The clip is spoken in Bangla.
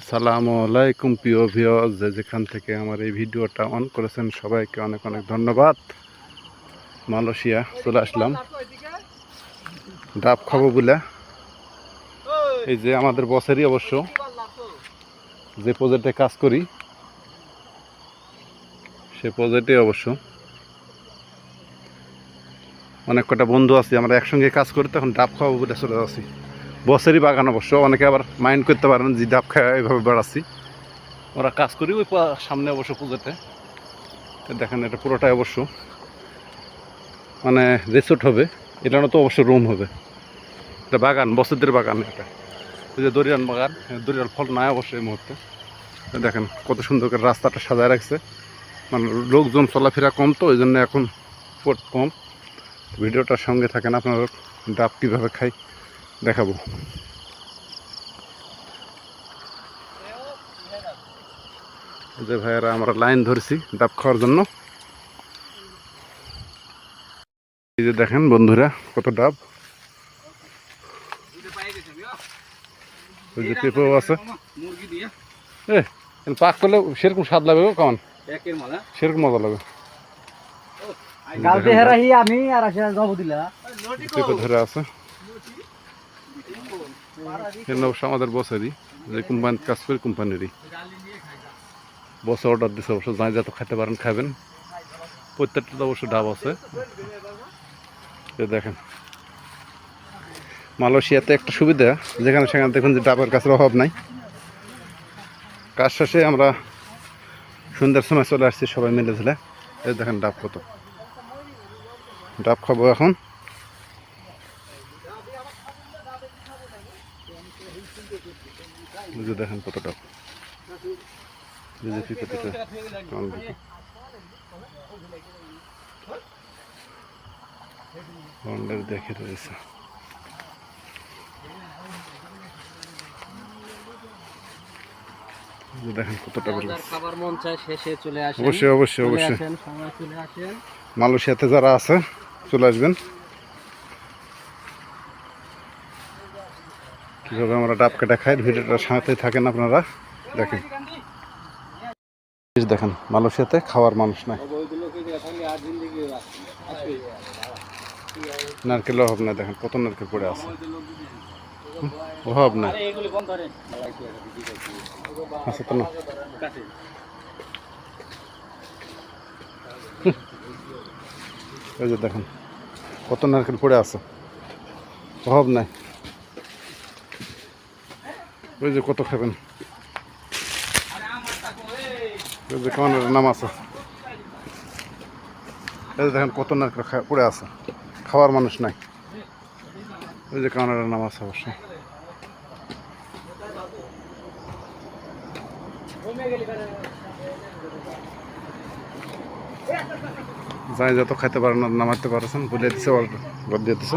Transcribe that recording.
আসসালামু আলাইকুম, প্রিয় ভিউয়ার্স যে যেখান থেকে আমার এই ভিডিওটা অন করেছেন, সবাইকে অনেক অনেক ধন্যবাদ। মালয়েশিয়া চলে আসলাম। ডাব খাব বলে। এই যে আমাদের বসেরই অবশ্য। যে প্রজেক্টে কাজ করি, সে প্রজেক্টে অবশ্য। অনেক কটা বন্ধু আছে, আমরা একসঙ্গে কাজ করি তখন ডাব খাব বলে চলে যাচ্ছি। বসেরই বাগান অবশ্য, অনেকে আবার মাইন্ড করতে পারেন যে ডাব খায়, এইভাবে বেড়াচ্ছি। ওরা কাজ করি ওই সামনে অবশ্য পুজোতে। দেখেন, এটা পুরোটাই অবশ্য মানে রিসোর্ট হবে। এটা তো অবশ্য রুম হবে। এটা বাগান বসতির বাগান এটা। ওই যে দরিয়ান বাগান দরিয়াল ফল নাই অবশ্য এই মুহূর্তে। দেখেন, কত সুন্দর করে রাস্তাটা সাজায় রাখছে। মানে লোকজন চলাফেরা কম তো, ওই জন্য এখন পট কম। ভিডিওটার সঙ্গে থাকেন আপনারা, ডাব কীভাবে খাই। দেখাবো। যে ভাইয়েরা আমরা লাইন ধরছি ডাব খাওয়ার জন্য। এই যে দেখেন বন্ধুরা কত ডাব। ওই যে পেঁপেও আছে। এ পাক করলে সেরকম স্বাদ লাগবে কেমন। সেরকম মজা লাগবে। কালকে হেরাহি আমি আর আসে যাব দিলা। পেঁপে ধরে আছে। এর অবশ্য আমাদের বসেরই, যে কোম্পানি কাজ করি কোম্পানিরই। বসে অর্ডার দিছে অবশ্য, যাই যত খেতে পারেন খাবেন প্রত্যেকটা তো অবশ্য ডাব আছে। দেখেন। মালয়েশিয়াতে একটা সুবিধা, যেখানে সেখানে দেখুন যে ডাবের গাছের অভাব নাই। কাজ শেষে আমরা সন্ধ্যার সময় চলে আসছি, সবাই মিলে ঝেলে। এই দেখেন ডাব কত। ডাব খাব এখন। যে দেখেন কত ডাব এই যে ফিকে ফিকে দেখে রয়েছে। দেখেন কত খাবার মন চায় শেষে চলে আসেন। অবশ্যই অবশ্যই অবশ্যই। মালয়েশিয়াতে যারা আছে চলে আসবেন। কীভাবে আমরা ডাব কেটে খাই ভিডিওটা সাথে থাকেন আপনারা। দেখেন। দেখেন, মালয়েশিয়াতে খাওয়ার মানুষ নাই। নারকেল অভাব নাই, দেখেন, কত নারকেল পড়ে আছে। অভাব নাই। আছে তো না। এই যে দেখেন, কত নারকেল পড়ে আছে। অভাব নাই। ওই যে কত খাবেন? ওই যে কেমন একটা নাম আছে? এই যে দেখেন কত নারকেল পড়ে আছে। খাওয়ার মানুষ নাই। ওই যে একটা নাম আছে অবশ্যই যাই যত খাইতে পারেন নামাতে পারছেন, বলে দিছে বলে দিয়ে দিছে।